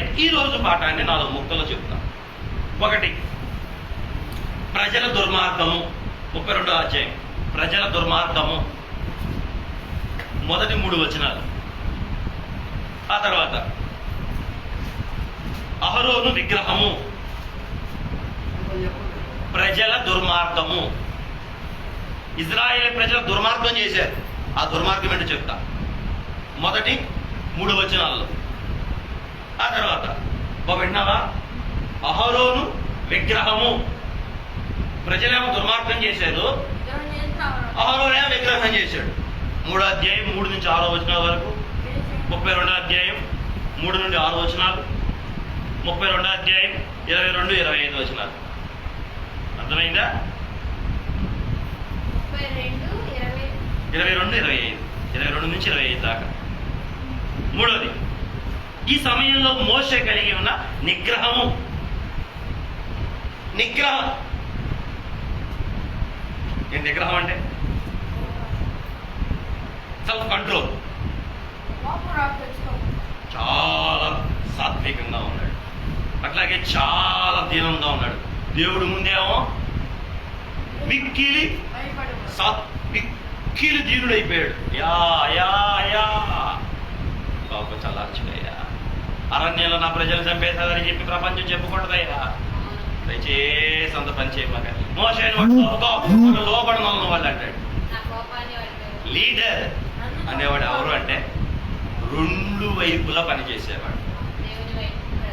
Right ఈ రోజు పాఠాన్ని నాలుగు ముక్కలు చెప్తాను ఒకటి ప్రజల దుర్మార్గము. ముప్పై రెండో అధ్యాయం. ప్రజల దుర్మార్గము. మొదటి మూడు వచనాలు. ఆ తర్వాత అహరోను విగ్రహము. ప్రజల దుర్మార్గము. ఇజ్రాయేల్ ప్రజల దుర్మార్గం చేశారు. ఆ దుర్మార్గం ఏంటో చెప్తా. మొదటి మూడు వచనాల్లో. ఆ తర్వాత బాబు విన్నావా? అహరోను విగ్రహము. ప్రజలేమో దుర్మార్గం చేశారు. అహరోనే విగ్రహం చేశాడు. మూడో అధ్యాయం మూడు నుంచి ఆరో వచనాల వరకు. ముప్పై రెండో అధ్యాయం మూడు నుండి ఆరు వచనాలు. ముప్పై రెండో అధ్యాయం ఇరవై రెండు ఇరవై ఐదు వచనాలు. అర్థమైందా? ఇరవై రెండు ఇరవై ఐదు. ఇరవై రెండు నుంచి ఇరవై ఐదు దాకా. మూడోది. ఈ సమయంలో మోస కలిగి ఉన్న నిగ్రహము. నిగ్రహం. ఏంటి నిగ్రహం అంటే? సెల్ఫ్ కంట్రోల్ చాలా సాత్వికంగా ఉన్నాడు. అట్లాగే చాలా దీనంగా ఉన్నాడు. దేవుడు ముందేమో మిక్కిలి సాత్ మిక్కిలి దీనుడైపోయాడు. యా యా యా. బాబు అరణ్యంలో నా ప్రజలు చంపేశారని చెప్పి ప్రపంచం చెప్పుకుంటుందయ్యా దయచేసి అంత పని చేయమాక మోసైన లోపడిన వాళ్ళు అంటాడు. లీడర్ అనేవాడు ఎవరు అంటే రెండు వైపులా పనిచేసేవాడు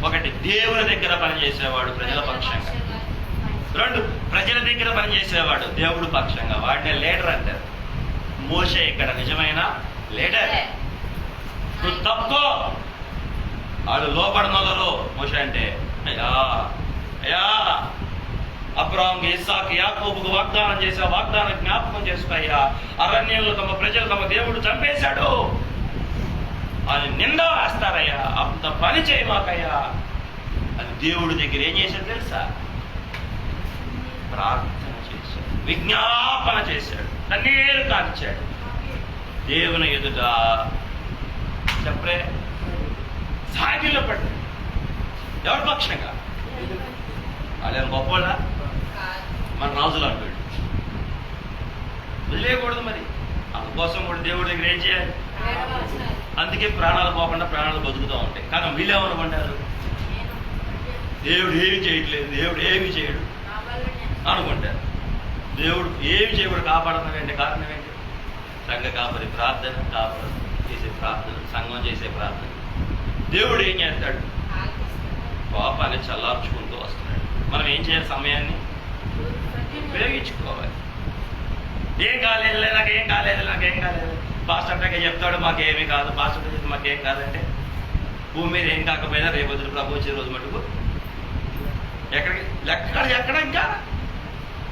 ఒకటి దేవుని దగ్గర పనిచేసేవాడు ప్రజల పక్షంగా. రెండు ప్రజల దగ్గర పనిచేసేవాడు దేవుడు పక్షంగా. వాడిని లీడర్ అంటారు. మోసే ఇక్కడ నిజమైన లీడర్. నువ్వు తప్పుకో. వాళ్ళు లోపడినలో మోష అంటే అయ్యా అయ్యా అబ్రాహంకి ఇస్సాకి యాకోబుకు వాగ్దానం చేసే వాగ్దానం జ్ఞాపకం చేసుకోయ్యా అరణ్యంలో తమ ప్రజలు తమ దేవుడు చంపేశాడు. అని నింద వేస్తారయ్యా అంత పని చేయమాకయ్యా అది దేవుడి దగ్గర ఏం చేశాడు తెలుసా? ప్రార్థన చేశాడు విజ్ఞాపన చేశాడు కన్నీరు కాల్చాడు. దేవుని ఎదుట చెప్పరే పార్టీలో పడ్డాడు ఎవరి పక్షంగా? వాళ్ళేం గొప్పవాళ్ళ? మన రాజులు అంటాడు వదిలేయకూడదు మరి. అందుకోసం కూడా దేవుడి దగ్గర ఏం చేయాలి? అందుకే ప్రాణాలు పోకుండా ప్రాణాలు బతుకుతూ ఉంటాయి. కానీ వీళ్ళేమనుకుంటారు దేవుడు ఏమి చేయట్లేదు. దేవుడు ఏమి చేయడు. అనుకుంటారు. దేవుడు ఏమి చేయకుండా కాపాడడం ఏంటి కారణం ఏంటి? సంఘ కాపరి ప్రార్థన కాపరి చేసే ప్రార్థన సంఘం చేసే ప్రార్థన. దేవుడు ఏం చేస్తాడు? పాపాన్ని చల్లార్చుకుంటూ వస్తున్నాడు. మనం ఏం చేయాలి సమయాన్ని? ఉపయోగించుకోవాలి. ఏం కాలేదు నాకేం కాలేదు నాకేం కాలేదు. పాస్టర్ అంటే చెప్తాడు మాకేమీ కాదు. పాస్టర్ చెప్తే మాకేం కాదంటే భూమి మీద ఏం కాకపోయినా రేపు వదిలి ప్రభు వచ్చే రోజు మటుకు ఎక్కడికి ఎక్కడ ఎక్కడ ఇంకా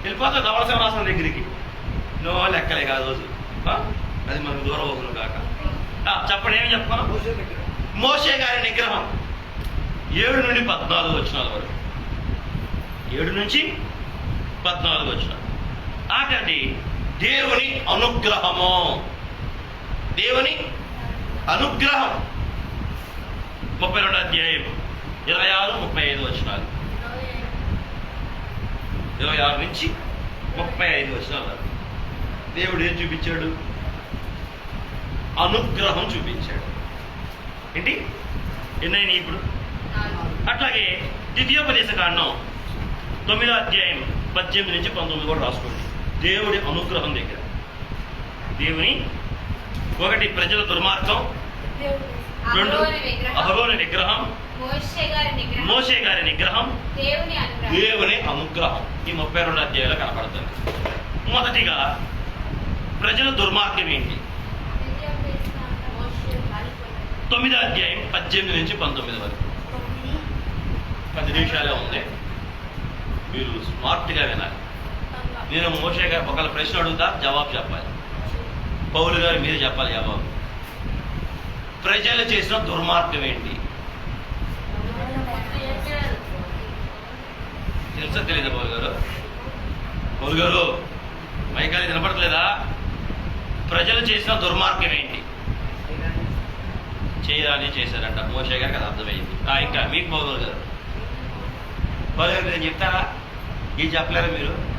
వెళ్ళిపోతా ధవళసింహాసనం దగ్గరికి. నో లెక్కలే కాదు రోజు. అది మనకు దూరం అవుతుంది కాక చెప్పండి ఏమి చెప్పుకున్నాం? మోసే గారి నిగ్రహం ఏడు నుండి పద్నాలుగు వచ్చినాల వరకు. ఏడు నుంచి పద్నాలుగు వచ్చిన ఆటండి దేవుని అనుగ్రహము. దేవుని అనుగ్రహం. ముప్పై రెండు అధ్యాయం ఇరవై ఆరు ముప్పై ఐదు వచ్చినాలు ఇరవై ఆరు నుంచి ముప్పై ఐదు వచ్చినాలు దేవుడు ఏం చూపించాడు? అనుగ్రహం చూపించాడు. ఏంటి? ఎన్నైనా ఇప్పుడు? అట్లాగే ద్వితీయోపదేశ కాండం తొమ్మిదో అధ్యాయం పద్దెనిమిది నుంచి పంతొమ్మిది కూడా రాసుకోండి. దేవుడి అనుగ్రహం దగ్గర. దేవుని ఒకటి ప్రజల దుర్మార్గం రెండు అహరోని విగ్రహం మోషే గారి నిగ్రహం మోసే గారి నిగ్రహం దేవుని అనుగ్రహం. దేవుని అనుగ్రహం. ఈ ముప్పై రెండు అధ్యాయాలు కనపడుతుంది మొదటిగా ప్రజల దుర్మార్గం ఏంటి మోషే పారిపోయాడు. తొమ్మిదో అధ్యాయం పద్దెనిమిది నుంచి పంతొమ్మిది వరకు. పది నిమిషాలే ఉంది. మీరు స్మార్ట్గా వినాలి. నేను మోసే గారు ఒకళ్ళ ప్రశ్న అడుగుతా జవాబు చెప్పాలి. పౌలు గారు మీరు చెప్పాలి జవాబు. ప్రజలు చేసిన దుర్మార్గం ఏంటి? తెలుసా తెలీదా పౌలు గారు? పౌలు గారు మైకాలి వినపడట్లేదా? ప్రజలు చేసిన దుర్మార్గం ఏంటి? చేయరాని చేశారంట మోషే గారికి అది అర్థమైంది. ఆ, ఇంకా మీకు పౌరులు గారు. పౌరు నేను చెప్తారా ఇది చెప్పలేరా మీరు?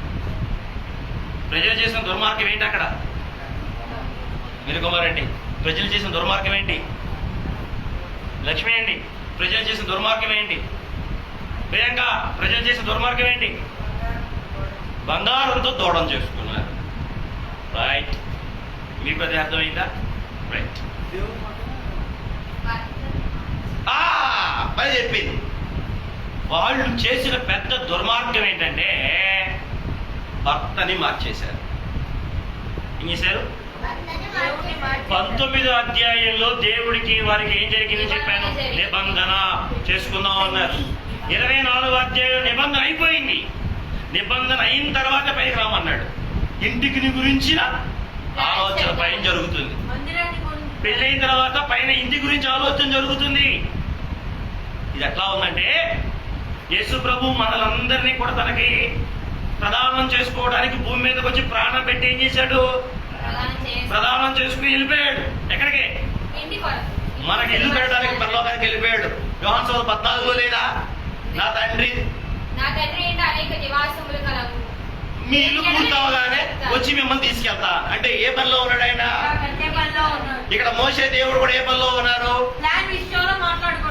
ప్రజలు చేసిన దుర్మార్గం ఏంటి అక్కడ? మీరు కుమారండి ప్రజలు చేసిన దుర్మార్గం ఏంటి? లక్ష్మి అండి ప్రజలు చేసిన దుర్మార్గం ఏంటి? ప్రియాంక ప్రజలు చేసిన దుర్మార్గం ఏంటి? బంగారంతో దూడం చేసుకున్నారు. రైట్ మీకు అది అర్థమైందా? రైట్ ఆ, పని చెప్పింది. వాళ్ళు చేసిన పెద్ద దుర్మార్గం ఏంటంటే భర్తని మార్చేశారు. ఏం చేశారు? పంతొమ్మిదో అధ్యాయంలో దేవుడికి వారికి ఏం జరిగింది చెప్పాను. నిబంధన చేసుకుందాం అన్నారు. ఇరవై నాలుగో అధ్యాయం నిబంధన అయిపోయింది. నిబంధన అయిన తర్వాత పైకి రామన్నాడు ఇంటికి నీ గురించిన ఆలోచన పైన జరుగుతుంది. పెళ్ళైన తర్వాత పైన ఇంటి గురించి ఆలోచన జరుగుతుంది. ఇది ఎట్లా ఉందంటే యేసు ప్రభు మనలందరినీ కూడా తనకి ప్రదానం చేసుకోవడానికి భూమి మీదకి వచ్చి ప్రాణం పెట్టి ఏం చేశాడు? ప్రదానం చేసుకుని వెళ్ళిపోయాడు. ఎక్కడికి? మనకి ఇల్లు కట్టడానికి పరలోకానికి వెళ్ళిపోయాడు. యోహాన్ సోదరు పద్నాలుగులో లేదా? నా తండ్రి. మీ ఇల్లు పూర్తవగానే వచ్చి మిమ్మల్ని తీసుకెళ్తా. అంటే ఏ పనిలో ఉన్నాడు ఆయన? ఇక్కడ మోసే దేవుడు కూడా ఏ పనిలో ఉన్నారు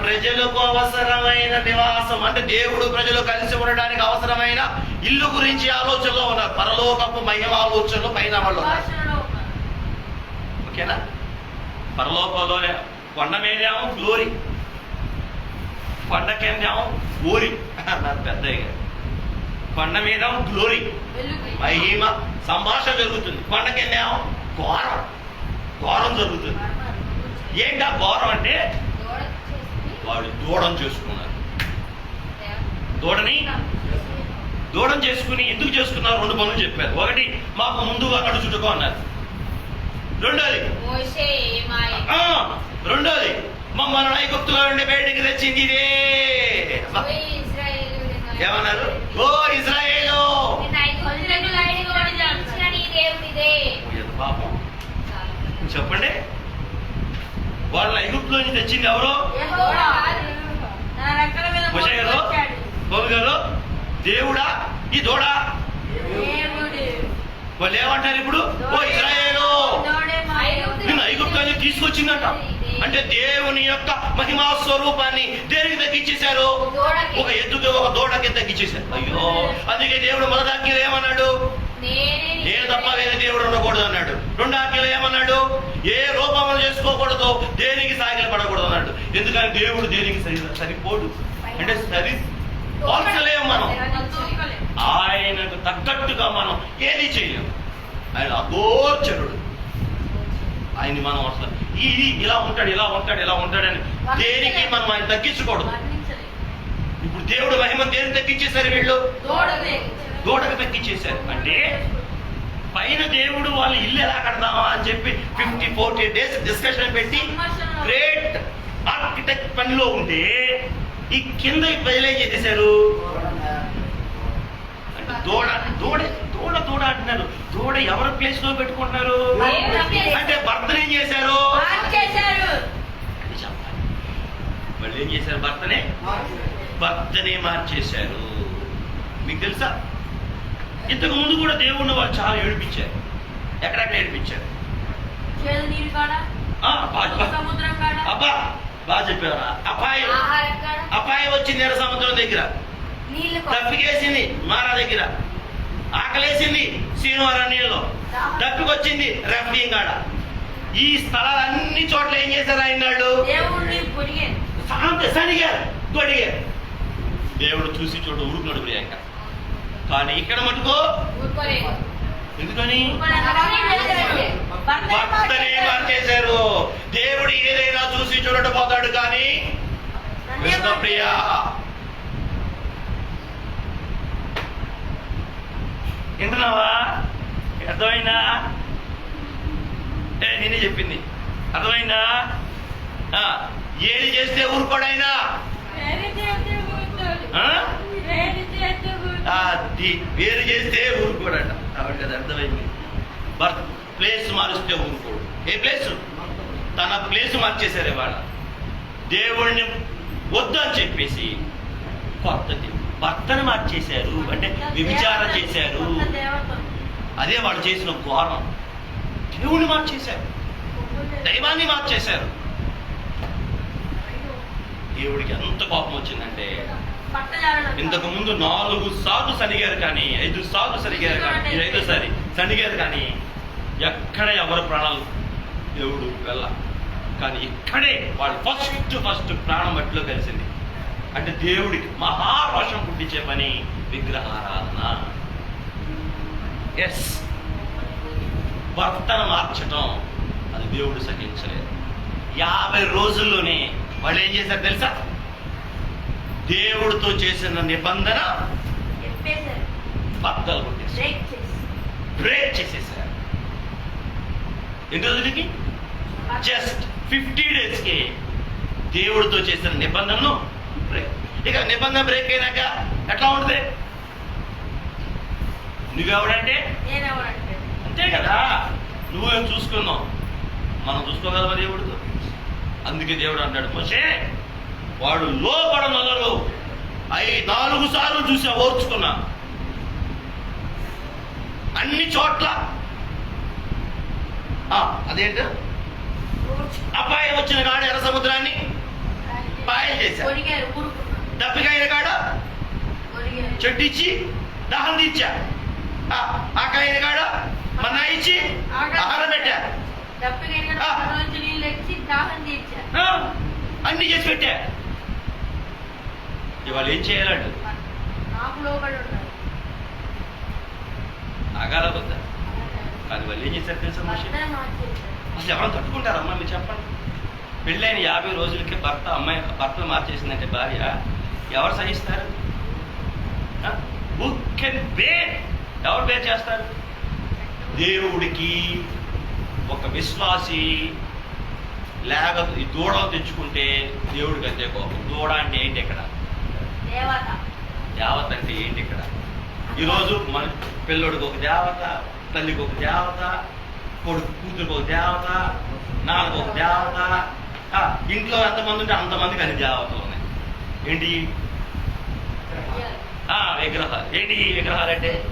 ప్రజలకు అవసరమైన నివాసం అంటే దేవుడు ప్రజలు కలిసి ఉండడానికి అవసరమైన ఇల్లు గురించి ఆలోచనలో ఉన్నారు. పరలోకపు మహిమ ఆలోచనలు పైన వాళ్ళు ఓకేనా? పరలోకంలో కొండ మీదేమో గ్లోరీ కొండ కిందేమో గోరి అన్నారు పెద్దయ్య కొండ మీద గ్లోరీ మహిమ సంభాషణ జరుగుతుంది. కొండ కిందేమో ఘోరం. ఘోరం జరుగుతుంది. ఏంటా ఘోరం అంటే వాళ్ళు దూడం చేసుకున్నారు దూడని? దూడం చేసుకుని ఎందుకు చేసుకున్నారు? రెండు పనులు చెప్పారు. ఒకటి మాకు ముందుగా నడుచుటకు అన్నారు. రెండోది రెండోది మమ్మల్ని ఐగుప్తులో నుండి బయటికి తెచ్చింది ఇదే. ఏమన్నారు? ఓ ఇజ్రాయేలు! నిన్న ఐగుప్తులకు బయటకు ఇచ్చిన నీ దేవుడిదే ఎంత పాపం చెప్పండి వాళ్ళ ఐగుప్తులో నుంచి తెచ్చింది ఎవరు? గారు బాబు గారు దేవుడా ఈ దూడా? వాళ్ళు ఏమంటారు ఇప్పుడు? ఓ ఇజ్రాయేలు నిన్ను ఐగుప్తాన్ని తీసుకొచ్చిందంట. అంటే దేవుని యొక్క మహిమా స్వరూపాన్ని దేనికి తగ్గించేశారు? ఒక ఎద్దుకి ఒక దూడకి తగ్గించేశారు. అయ్యో అందుకే దేవుడు మొదటి ఏమన్నాడు? నేను తప్ప వేరే దేవుడు ఉండకూడదు అన్నాడు. రెండు ఆజ్ఞలు ఏమన్నాడు? ఏ రూపములు చేసుకోకూడదు దేనికి సాగిలు పడకూడదు అన్నాడు. ఎందుకని దేవుడు దేనికి సరి సరిపోడు? అంటే సరి పోల్చలేము మనం. ఆయనకు తగ్గట్టుగా మనం ఏది చేయలేము ఆయన అగోచరుడు. ఆయన్ని మనం అసలు ఇది ఇలా ఉంటాడు ఇలా ఉంటాడు ఇలా ఉంటాడని దేనికి మనం ఆయన తగ్గించకూడదు? ఇప్పుడు దేవుడు మహిమ దేని తగ్గించేశారు వీళ్ళు? గోడకు తగ్గించేశారు. అంటే పైన దేవుడు వాళ్ళు ఇల్లు ఎలా కడదామా అని చెప్పి ఫిఫ్టీ ఫోర్టీ డేస్ డిస్కషన్ పెట్టి గ్రేట్ ఆర్కిటెక్ట్ పనిలో ఉంటే ఈ కింద ఏం చేసేశారు దూడ దూడ దూడ దూడ అంటున్నారు. దూడ ఎవరి ప్లేస్లో పెట్టుకుంటున్నారు. అంటే భర్తను ఏం చేశారు? వాళ్ళు ఏం చేశారు భర్తనే? భర్తనే మార్చేశారు. మీకు తెలుసా? ఇంతకు ముందు కూడా దేవుణ్ణి వాళ్ళు చాలా ఏడిపించారు. ఎక్కడెక్కడ ఏడిపించారు? అబ్బా బాగా చెప్పారా? అపాయం. అపాయం వచ్చింది ఎర్ర సముద్రం దగ్గర. తప్పికేసింది మారా దగ్గర. ఆకలేసింది శ్రీనివారణ్యంలో తప్పికొచ్చింది రెఫ్డింగ్ కాడ. ఈ స్థలాలన్ని చోట్ల ఏం చేశారు ఆయన వాళ్ళు సరిగారు తొడిగారు దేవుడు చూసి చోట ఊరుకున్నాడు ప్రియాంక. కానీ ఇక్కడ మటుకో ఎందుకని? భర్త భర్తనే మార్చేశారు దేవుడు ఏదైనా చూసి చూడట పోతాడు కానీ కృష్ణప్రియ వింటున్నావా? అర్థమైందా? ఏ నేనే చెప్పింది. అర్థమైందా? ఆ, ఏది చేస్తే ఊరుకోడైనా? వేరు చేస్తే ఊరుకోడట. కాబట్టి అది అర్థమైంది. బర్త్ ప్లేస్ మారుస్తే ఊరుకోడు. ఏ ప్లేస్? తన ప్లేస్ మార్చేశారు ఇవాళ దేవుణ్ణి వద్దు అని చెప్పేసి కొత్తది భర్తను మార్చేశారు. అంటే విభిచారం చేశారు. అదే వాళ్ళు చేసిన ఘోరం. దేవుణ్ణి మార్చేశారు. దైవాన్ని మార్చేశారు. దేవుడికి ఎంత కోపం వచ్చిందంటే ఇంతకు ముందు నాలుగు సార్లు సనిగారు కానీ ఐదు సార్లు సనిగారు కానీ ఇది ఐదోసారి సనిగారు కానీ ఎక్కడ ఎవరు ప్రాణాలు? దేవుడు వెళ్ళ. కానీ ఇక్కడే వాళ్ళు ఫస్ట్ ఫస్ట్ ప్రాణం మట్టిలో కలిసింది. అంటే దేవుడికి మహారోషం పుట్టించే పని విగ్రహారాధన. ఎస్ భర్తను మార్చటం అది దేవుడు సహించలేదు. యాభై రోజుల్లోనే వాళ్ళు ఏం చేశారు తెలుసా? దేవుడితో చేసిన నిబంధన. బద్దలు బ్రేక్ చేసి. బ్రేక్ చేసేసారు ఎన్ని రోజులకి జస్ట్ ఫిఫ్టీ డేస్కి దేవుడితో చేసిన నిబంధనను బ్రేక్ ఇక నిబంధన బ్రేక్ అయినాక ఎట్లా ఉంటుంది? నువ్వెవడంటే? అంతే కదా. నువ్వేం చూసుకున్నావు? మనం చూసుకోగలమా దేవుడితో? అందుకే దేవుడు అంటాడు మోసే వాడు లోపడనొదరు అయి నాలుగు సార్లు చూసా ఓర్చుకున్నా. అన్ని చోట్ల. ఆ, అదేంటి? అపాయం వచ్చిన కాడ ఎర్ర సముద్రాన్ని పాయం చేశారు. దప్పికాయన కాడ కొరిగారు. చెట్టు ఇచ్చి దాహం తీర్చా ఆ, ఆకాయన కాడ మన్నా ఇచ్చి ఆహారం పెట్టా. దప్పికైన ఆ. రోజు నీళ్ళు తెచ్చి దాహం తీర్చారు. ఆ, అన్ని చేసి పెట్టా. ఇవాళ ఏం చేయాలంట. ఆగాల వద్దా. కానీ వాళ్ళు ఏం చేశారు తెలుసా మనిషి. అసలు ఎవరైనా తట్టుకుంటారమ్మా మీరు చెప్పండి. పెళ్ళైన యాభై రోజులకి భర్త అమ్మాయి భర్తను మార్చేసిందంటే భార్య ఎవరు సహిస్తారు? ఎవరు బేర్ చేస్తారు? దేవుడికి ఒక విశ్వాసి లేక ఈ దూడలు తెచ్చుకుంటే దేవుడికి అంతే కోపం. దూడ అంటే ఏంటి ఇక్కడ? దేవత. అంటే ఏంటి ఇక్కడ? ఈరోజు మన పిల్లోడికి ఒక దేవత తల్లికి ఒక దేవత కొడుకు కూతురికి ఒక దేవత నాన్నకు ఒక దేవత. ఆ, ఇంట్లో ఎంతమంది ఉంటే అంతమందికి అన్ని దేవతలు ఉన్నాయి. ఏంటి? ఆ, విగ్రహాలు. ఏంటి విగ్రహాలు అంటే?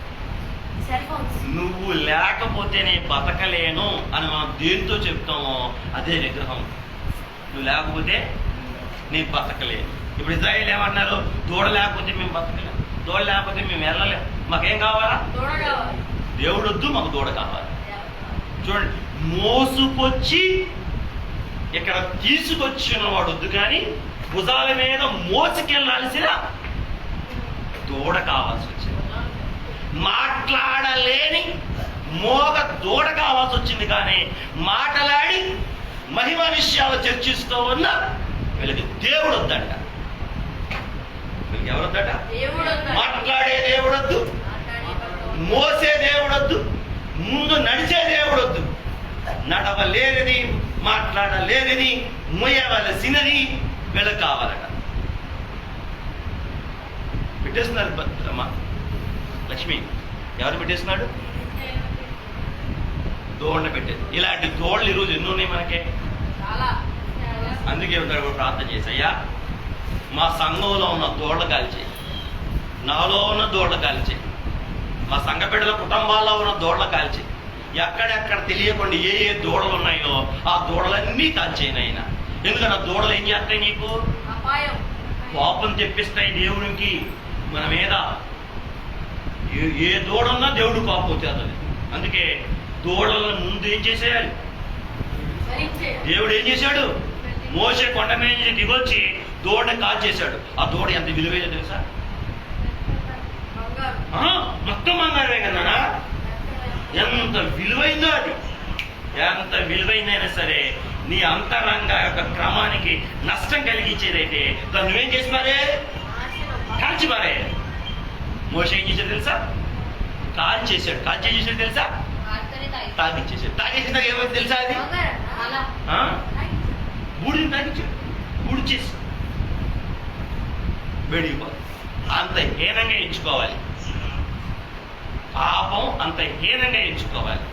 నువ్వు లేకపోతే నేను బతకలేను అని మనం దేంతో చెప్తామో అదే విగ్రహం. నువ్వు లేకపోతే నేను బతకలేను. ఇప్పుడు ఇజ్రాయిల్ ఏమన్నారు? దూడ లేకపోతే మేము బతకలేము దూడ లేకపోతే మేము వెళ్ళలేము మాకేం కావాలా? దేవుడు వద్దు మాకు దూడ కావాలి. చూడండి మోసుకొచ్చి ఇక్కడ తీసుకొచ్చిన వాడు వద్దు కానీ భుజాల మీద మోసుకెళ్ళాల్సిన దూడ కావాల్సి వచ్చింది. మాట్లాడలేని మోగ దూడ కావాల్సి వచ్చింది కానీ మాట్లాడి మహిమ విషయాలు చర్చిస్తూ ఉన్న వీళ్ళకి దేవుడు వద్దంట. వద్దట ఉన్నాడు. మాట్లాడే దేవుడొద్దు. మోసే దేవుడొద్దు. ముందు నడిచే దేవుడొద్దు. నడవలేనిది మాట్లాడలేనిది మొయ్యవలసినది వీళ్ళకి కావాలట పెట్టేస్తున్నారు అమ్మ. లక్ష్మి ఎవరు పెట్టేస్తున్నాడు? దోళ్ళ పెట్టేది. ఇలాంటి దోళ్ళు ఈరోజు ఎన్ని ఉన్నాయి మనకే? అందుకే ఉంటాడు కూడా ప్రార్థన చేసి అయ్యా మా సంఘంలో ఉన్న దోళ్ళ కాల్చేయి. నాలో ఉన్న దోళ్ళ కాల్చేయి. మా సంఘ బిడ్డల కుటుంబాల్లో ఉన్న దోళ్ళ కాల్చేయి. ఎక్కడెక్కడ తెలియకుండా ఏ ఏ దూడలు ఉన్నాయో ఆ దూడలన్నీ కాల్చేయను ఆయన ఎందుకంటే ఆ దూడలు ఏం చేస్తాయి నీకు? కోపం తెప్పిస్తాయి దేవునికి. మన మీద ఏ- దూడన్నా దేవుడు కోపం వచ్చేస్తుంది అందుకే దూడలను ముందు ఏం చేసేయాలి? దేవుడు ఏం చేశాడు? మోసే కొండ మీద దిగొచ్చి దూడని కాల్ చేశాడు. ఆ దూడ ఎంత విలువైన తెలుసా? మొత్తం బంగారమే కదా ఎంత విలువైందో అది. ఎంత విలువైందైనా సరే నీ అంతరంగ యొక్క క్రమానికి నష్టం కలిగించేదైతే దాన్ని నువ్వేం చేసి మారే కాల్చి మారే మోస ఏం చేశాడు తెలుసా? కాల్ చేశాడు. కాల్ చేసాడు తెలుసా? వార్తని తాగి. తాగిచ్చేసాడు తాగేసిన ఏమైంది తెలుసా అది? బూడిని తాగించాడు. బూడి చేసి వెడిగిపోదు అంత హీనంగా ఎంచుకోవాలి. పాపం అంత హీనంగా ఎంచుకోవాలి.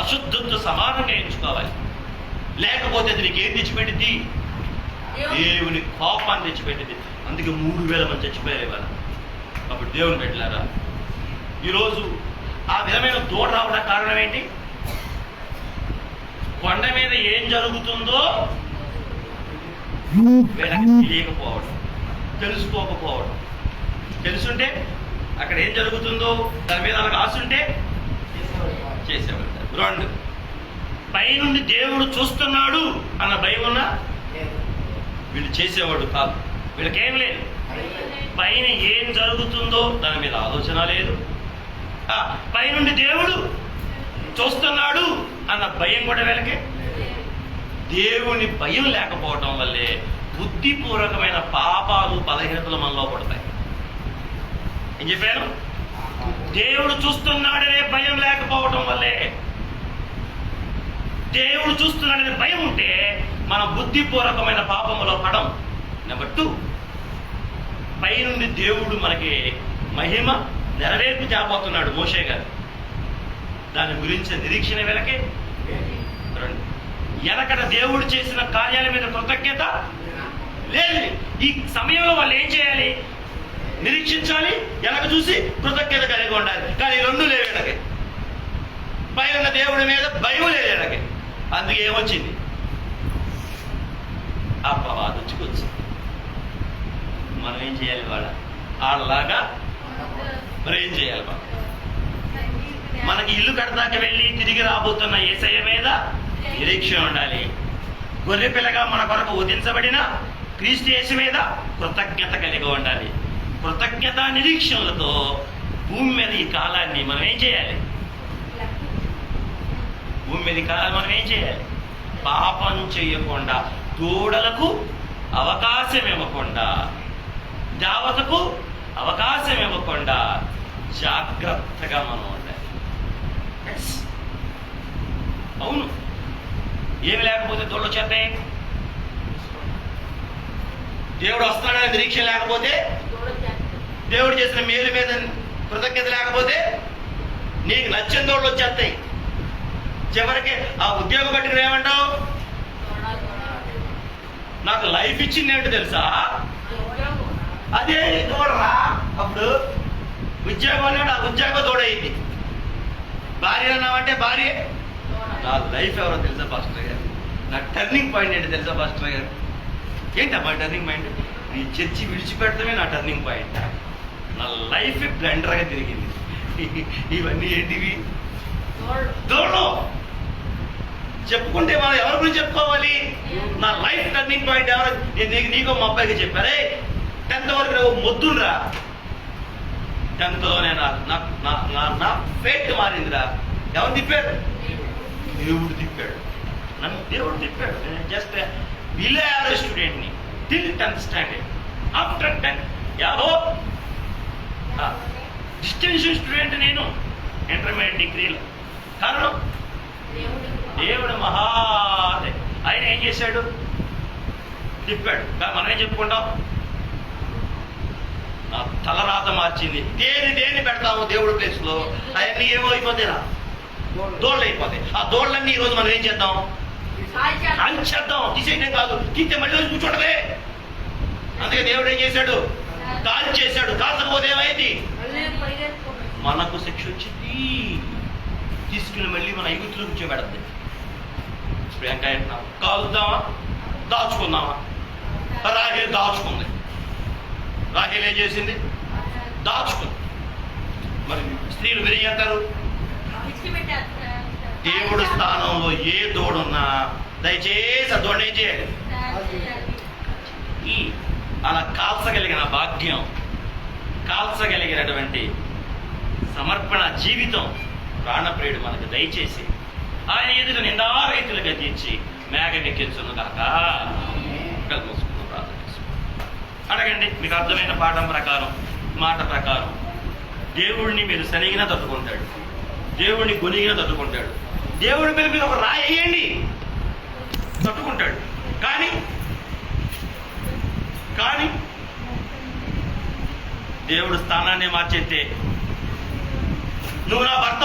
అశుద్ధంతో సమానంగా ఎంచుకోవాలి. లేకపోతే అది నీకు ఏం తెచ్చిపెట్టింది దేవుని కోపాన్ని తెచ్చిపెట్టింది అందుకే మూడు వేల మంది చచ్చిపోయారు ఇవాళ. అప్పుడు దేవుని పెట్టారా ఈరోజు ఆ విధమైన దూడ రావడం కారణం ఏంటి? కొండ మీద ఏం జరుగుతుందో వీళ్ళకి తెలియకపోవడం తెలుసుకోకపోవడం. తెలుసుంటే అక్కడ ఏం జరుగుతుందో దాని మీద వాళ్ళకి ఆశ చేసేవాళ్ళు. రెండు పైనుండి దేవుడు చూస్తున్నాడు అన్న భయం ఉన్నా? వీళ్ళు చేసేవాడు కాదు. వీళ్ళకేం లేదు. పైన ఏం జరుగుతుందో దాని మీద ఆలోచన లేదు. పైనుండి దేవుడు చూస్తున్నాడు అన్న భయం కూడా వీళ్ళకి? దేవుని భయం లేకపోవటం వల్లే బుద్ధిపూర్వకమైన పాపాలు బలహీనతలు మనలో పడతాయి. ఏం చెప్పాను దేవుడు చూస్తున్నాడనే భయం లేకపోవటం వల్లే. దేవుడు చూస్తున్నాడనే భయం ఉంటే మన బుద్ధిపూర్వకమైన పాపములో పడం. నెంబర్ టూ పైనుండి దేవుడు మనకి మహిమ నెరవేర్పు చేయబోతున్నాడు మోషే గారు. దాని గురించి నిరీక్షణ వెనకే. రెండు వెనకట దేవుడు చేసిన కార్యాల మీద కృతజ్ఞత లేదు ఈ సమయంలో వాళ్ళు ఏం చేయాలి? నిరీక్షించాలి వెనక చూసి కృతజ్ఞత కలిగి ఉండాలి. కానీ రెండు లేవు వీళ్ళకి పైన ఉన్న దేవుడి మీద భయం లేదు వీళ్ళకి అందుకే ఏమొచ్చింది? అపవాదం వచ్చింది. మనం ఏం చేయాలి వాళ్ళ వాళ్ళలాగా మరి ఏం చేయాలి మనం. మనకి ఇల్లు కడదాక వెళ్ళి తిరిగి రాబోతున్న ఏసయ్య మీద నిరీక్ష ఉండాలి. గొర్రె పిల్లగా మన కొరకు ఉదించబడిన క్రీస్తు యేసు మీద కృతజ్ఞత కలిగి ఉండాలి. కృతజ్ఞత నిరీక్షణలతో భూమి మీద ఈ కాలాన్ని మనం ఏం చేయాలి? భూమి మీద ఈ కాలాన్ని మనం ఏం చేయాలి? పాపం చేయకుండా దూడలకు అవకాశం ఇవ్వకుండా దావతకు అవకాశం ఇవ్వకుండా జాగ్రత్తగా మనం ఉండాలి. అవును. ఏమి లేకపోతే దూడలు వచ్చేస్తాయి? దేవుడు వస్తున్నాడని నిరీక్ష లేకపోతే దేవుడు చేసిన మేలు మీద కృతజ్ఞత లేకపోతే నీకు నచ్చిన దూడలు వచ్చేస్తాయి. చివరికి ఆ ఉద్యోగం పట్టుకుని ఏమంటావు? నాకు లైఫ్ ఇచ్చింది ఏంటో తెలుసా? అదే దూడరా అప్పుడు ఉద్యోగం అన్నాడు ఆ ఉద్యోగం తోడైంది భార్య అన్నామంటే భార్య? నా లైఫ్ ఎవరో తెలుసా పాస్టర్ గారు? నా టర్నింగ్ పాయింట్ ఏంటో తెలుసా పాస్టర్ గారు? ఏంటమ్మా టర్నింగ్ పాయింట్ ఈ చర్చి విడిచిపెట్టడమే నా టర్నింగ్ పాయింట్ నా లైఫ్ బ్లెండర్గా తిరిగింది. ఇవన్నీ ఏంటివి? చెప్పుకుంటే మనం ఎవరి గురించి చెప్పుకోవాలి? నా లైఫ్ టర్నింగ్ పాయింట్ ఎవరు? నేను నీకు మా అబ్బాయికి చెప్పారే టెన్త్ వరకు నువ్వు మొద్దుండ్రా. టెన్త్లో నేను నా నా నా నా ఫేట్ మారిందిరా. ఎవరు తిప్పాడు దేవుడు. తిప్పాడు. నన్ను దేవుడు తిప్పాడు. నేను జస్ట్ యావరేజ్ స్టూడెంట్ని till tenth standard after tenth యావో distinction student నేను. ఇంటర్మీడియట్ డిగ్రీలో కారణం? దేవుడు మహా ఆయన ఏం చేశాడు? తిప్పాడు. మనం ఏం చెప్పుకుంటాం? నా తలరాత మార్చింది. దేని దేని పెడతాము దేవుడి ప్లేస్లో. అవన్నీ ఏమో అయిపోతాయిరా. దోళ్ళు అయిపోతాయి. ఆ దోళ్ళన్నీ ఈ రోజు మనం ఏం చేద్దాం? అంచేద్దాం తీసేయడం కాదు. తీస్తే మళ్ళీ రోజు కూర్చోడలే అందుకే దేవుడు ఏం చేశాడు? కాల్. చేశాడు. కాల్చకపోతే ఏమైంది? మనకు శిక్ష వచ్చింది. తీసుకుని మళ్ళీ మన ఐగుతులు కూర్చోబెడద్ది ఇప్పుడు కాలుద్దామా? దాచుకుందామా? రాహేల్ దాచుకుంది. రాహేల్ ఏం చేసింది? దాచుకుంది. మరి స్త్రీలు మీరు ఏం చేస్తారు దేవుడు స్థానంలో ఏ దోడున్నా దయచేసి ఆ ఏం చేయాలి? ఈ అలా కాల్చగలిగిన భాగ్యం కాల్చగలిగినటువంటి సమర్పణ జీవితం ప్రాణప్రియుడు మనకు దయచేసి ఆయన ఎదుట నిందారైతులుగా తీర్చి మేఘమెక్కించును కాక కల్పసుకున్న ప్రార్థన అడగండి మీకు అర్థమైన పాఠం ప్రకారం మాట ప్రకారం. దేవుడిని మీరు శనిగిన తట్టుకుంటాడు. దేవుడిని గొనిగిన తట్టుకుంటాడు. దేవుడి మీద మీరు ఒక రాయి వేయండి కానీ కానీ దేవుడు స్థానాన్ని మార్చేస్తే నువ్వు నా భర్త